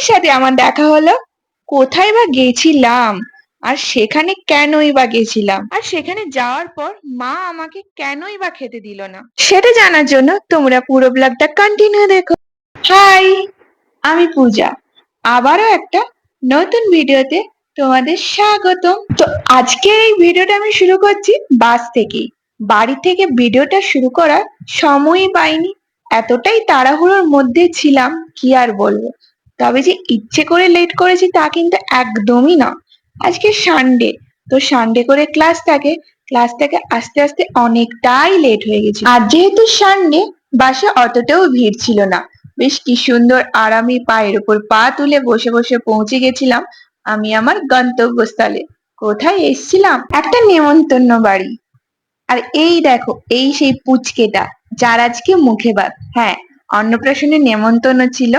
কাদের সাথে আমার দেখা হলো? কোথায় বা গেছিলাম? আর সেখানে কেনই বা গেছিলাম? আর সেখানে যাওয়ার পর মা আমাকে কেনই বা খেতে দিল না? সেটা জানার জন্য তোমরা পুরো ব্লগটা কন্টিনিউ দেখো। হাই আমি পূজা। আবারও একটা নতুন ভিডিওতে তোমাদের স্বাগতম। তো আজকের এই ভিডিওটা আমি শুরু করছি বাস থেকেই। বাড়ি থেকে ভিডিওটা শুরু করার সময়ই পাইনি। এতটাই তাড়াহুড়োর মধ্যে ছিলাম, কি আর বলব? তবে যে ইচ্ছে করে লেট করেছি তা কিন্তু একদমই না। আজকে সানডে তো সানডে করে ক্লাস থাকে। ক্লাস থেকে আস্তে আস্তে অনেকটাই লেট হয়ে গেছে। আর যেহেতু সানডে বাসে অতটাও ভিড় ছিল না। বেশ কি সুন্দর আরামে পায়ের উপর পা তুলে বসে বসে পৌঁছে গেছিলাম আমি আমার গন্তব্যস্থলে। কোথায় এসছিলাম? একটা নেমন্তন্ন বাড়ি। আর এই দেখো, এই সেই পুচকেটা, যার আজকে মুখে ভাত হ্যাঁ অন্নপ্রাশনের নেমন্তন্ন ছিল।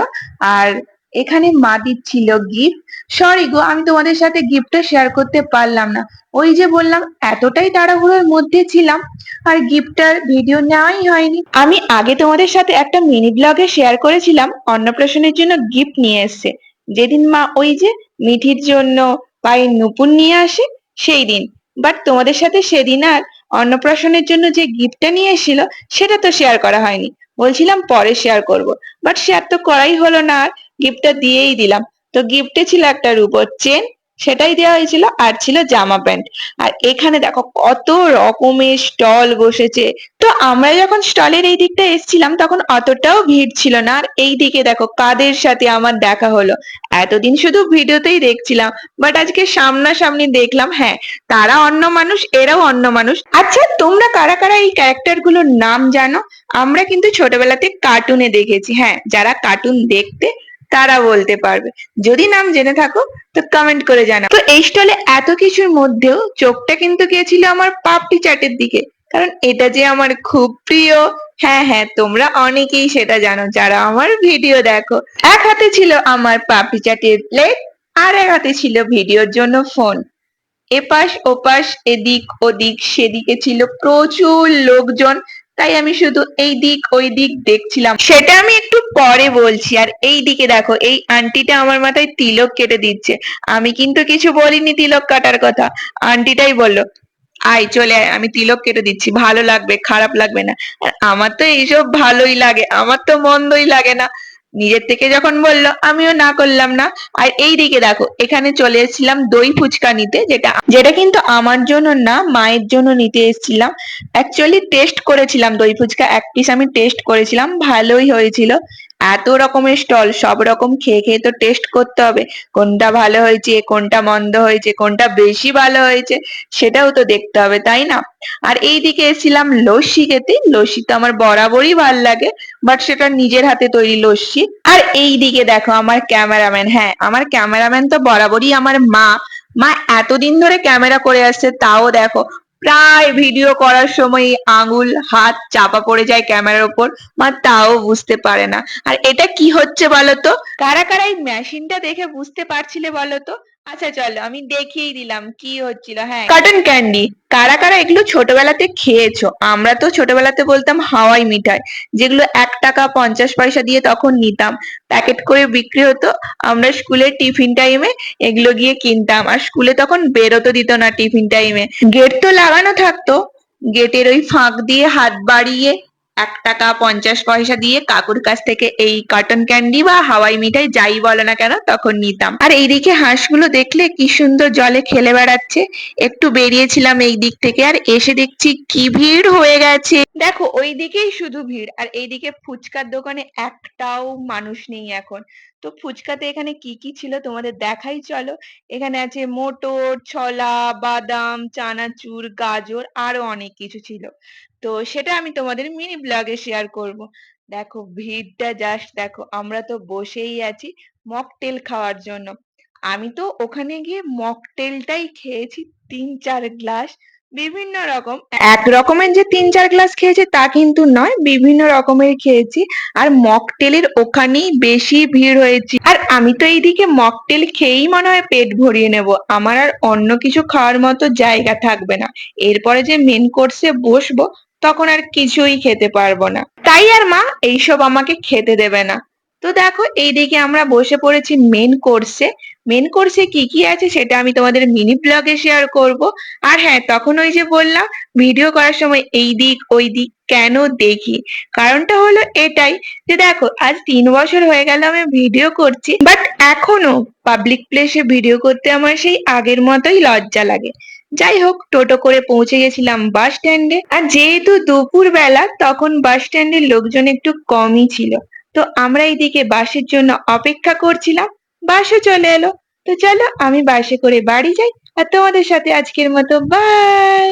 আর এখানে মা দিচ্ছিল গিফট সরি গো, আমি তোমাদের সাথে গিফটটা শেয়ার করতে পারলাম না। ওই যে বললাম, এতটাই তাড়াহুড়োর মধ্যে ছিলাম, আর গিফটটার ভিডিও নেওয়াই হয়নি। আমি আগে তোমাদের সাথে একটা মিনি ব্লগে শেয়ার করেছিলাম, অন্নপ্রাশনের জন্য গিফট নিয়ে এসছে। যেদিন মা ওই যে মিঠির জন্য পায়ের নুপুর নিয়ে আসে, সেই দিন। বাট তোমাদের সাথে সেদিন আর অন্নপ্রাশনের জন্য যে গিফটটা নিয়ে এসেছিল, সেটা তো শেয়ার করা হয়নি। বলছিলাম পরে শেয়ার করব। বাট শেয়ার তো করাই হলো না আর। গিফটটা দিয়েই দিলাম। তো গিফটে ছিল একটা রূপোর চেন সেটাই দেওয়া হয়েছিল আর ছিল জামা প্যান্ট। আর এখানে দেখো কত রকমের স্টল বসেছে। তো আমরা যখন স্টলের এই দিকটা এসেছিলাম, তখন অতটাও ভিড় ছিল না। আর এই দিকে দেখো কাদের সাথে আমার দেখা হলো। এতদিন শুধু ভিডিওতেই দেখছিলাম বাট আজকে সামনাসামনি দেখলাম হ্যাঁ তারা অন্য মানুষ, এরাও অন্য মানুষ। আচ্ছা তোমরা কারা কারা এই ক্যারেক্টারগুলোর নাম জানো? আমরা কিন্তু ছোটবেলাতে কার্টুনে দেখেছি হ্যাঁ যারা কার্টুন দেখতে তারা বলতে পারবে। যদি নাম জেনে থাকো, তো কমেন্ট করে জানাও। তো এই স্টলে এত কিছুর মধ্যেও চোখটা কিন্তু গিয়েছিল আমার পাপড়ি চাটের দিকে। কারণ এটা যে আমার খুব প্রিয় হ্যাঁ হ্যাঁ তোমরা অনেকেই সেটা জানো, যারা আমার ভিডিও দেখো। এক হাতে ছিল আমার পাপড়ি চাটের প্লেট আর এক হাতে ছিল ভিডিওর জন্য ফোন এপাশ, ওপাশ, এদিক, ওদিক, সেদিকে ছিল প্রচুর লোকজন। তাই আমি শুধু এই দিক, ওই দিক দেখছিলাম। সেটা আমি একটু পরে বলছি। আর এই দিকে দেখো, এই আন্টিটা আমার মাথায় তিলক কেটে দিচ্ছে। আমি কিন্তু কিছু বলিনি তিলক কাটার কথা। আন্টিটাই বলল, আয়, চলে আয়, আমি তিলক কেটে দিচ্ছি। ভালো লাগবে, খারাপ লাগবে না। আর আমার তো এইসব ভালোই লাগে। আমার তো মন্দই লাগে না। নিজের থেকে যখন বলল, আমিও না করলাম না। আর এই দিকে দেখো, এখানে চলে এসেছিলাম দই ফুচকা নিতে, যেটা যেটা কিন্তু আমার জন্য না, মায়ের জন্য নিতে এসেছিলাম। অ্যাকচুয়ালি টেস্ট করেছিলাম দই ফুচকা, এক পিস আমি টেস্ট করেছিলাম, ভালোই হয়েছিল। এত রকমের স্টল, সব রকম খেয়ে খেয়ে তো টেস্ট করতে হবে। কোনটা ভালো হয়েছে, কোনটা মন্দ হয়েছে, কোনটা বেশি ভালো হয়েছে, সেটাও তো দেখতে হবে, তাই না? আর এই দিকে এসেছিলাম লস্যি খেতে। লস্যি তো আমার বরাবরই ভালো লাগে বাট সেটা নিজের হাতে তৈরি লস্যি। আর এই দিকে দেখো আমার ক্যামেরাম্যান হ্যাঁ আমার ক্যামেরাম্যান তো বরাবরই আমার মা। মা এতদিন ধরে ক্যামেরা করে আসছে, তাও দেখো প্রায় ভিডিও করার সময় আঙুল, হাত চাপা পড়ে যায় ক্যামেরার উপর মা তাও বুঝতে পারে না। আর এটা কি হচ্ছে বলতো? কারা কারা এই মেশিনটা দেখে বুঝতে পারছিলে বলতো? আচ্ছা চলো, আমি দেখিয়ে দিলাম কি হচ্ছিল হ্যাঁ। কটন ক্যান্ডি কারা কারা এগুলো ছোটবেলাতে খেয়েছো? আমরা তো ছোটবেলাতে বলতাম হাওয়াই মিঠাই, যেগুলো এক টাকা পঞ্চাশ পয়সা দিয়ে তখন নিতাম। প্যাকেট করে বিক্রি হতো, আমরা স্কুলের টিফিন টাইমে এগুলো গিয়ে কিনতাম। আর স্কুলে তখন বেরোতে দিত না টিফিন টাইমে। গেট তো লাগানো থাকতো, গেটের ওই ফাঁক দিয়ে হাত বাড়িয়ে এক টাকা পঞ্চাশ পয়সা দিয়ে কাকুর কাছ থেকে এই কটন ক্যান্ডি বা হাওয়াই মিঠাই যাই বলো না কেন, তখন নিতাম। আর এইদিকে হাঁসগুলো দেখলে কি সুন্দর জলে খেলে বেড়াচ্ছে। একটু বেরিয়েছিলাম এই দিক থেকে আর এসে দেখছি কি ভিড় হয়ে গেছে। দেখো ওই দিকেই শুধু ভিড়, আর এইদিকে ফুচকার দোকানে একটাও মানুষ নেই এখন। তো ফুচকাতে এখানে কি কি ছিল তোমাদের দেখাই, চলো। এখানে আছে মোটর, ছোলা, বাদাম, চানাচুর, গাজর, আরও অনেক কিছু ছিল। তো সেটা আমি তোমাদের মিনি ব্লগে শেয়ার করব। দেখো ভিড়টা জাস্ট দেখো, আমরা তো বসেই আছি মকটেল খাওয়ার জন্য। আমি তো ওখানে গিয়ে মকটেলটাই খেয়েছি তিন চার গ্লাস বিভিন্ন রকম, এক রকমের যে তিন চার গ্লাস খেয়েছি তা কিন্তু নয়, বিভিন্ন রকমের খেয়েছি। আর মকটেলের ওখানেই বেশি ভিড় হয়েছে। আর আমি তো এইদিকে মকটেল খেয়েই মনে হয় পেট ভরিয়ে নেব। আমার আর অন্য কিছু খাওয়ার মতো জায়গা থাকবে না। এরপরে যে মেন কোর্সে বসবো তখন আর কিছুই খেতে পারব না। তাই আর মা এইসব আমাকে খেতে দেবে না। তো দেখো, এইদিকে আমরা বসে পড়েছি মেন কোর্সে মেন কোর্সে কি কি আছে সেটা আমি তোমাদের মিনি ব্লগে শেয়ার করব। আর হ্যাঁ তখন ওই যে বললাম ভিডিও করার সময় এই দিক, ওই দিক কেন দেখি? কারণটা হলো এটাই যে দেখো, আজ তিন বছর হয়ে গেল আমি ভিডিও করছি বাট এখনও পাবলিক প্লেসে ভিডিও করতে আমার সেই আগের মতোই লজ্জা লাগে। যাই হোক, টোটো করে পৌঁছে গেছিলাম বাস স্ট্যান্ডে আর যেহেতু দুপুর বেলা তখন বাস স্ট্যান্ডের লোকজন একটু কমই ছিল। তো আমরা এইদিকে বাসের জন্য অপেক্ষা করছিলাম। বাসও চলে এলো। তো চলো, আমি বাসে করে বাড়ি যাই। আর তোমাদের সাথে আজকের মতো বাই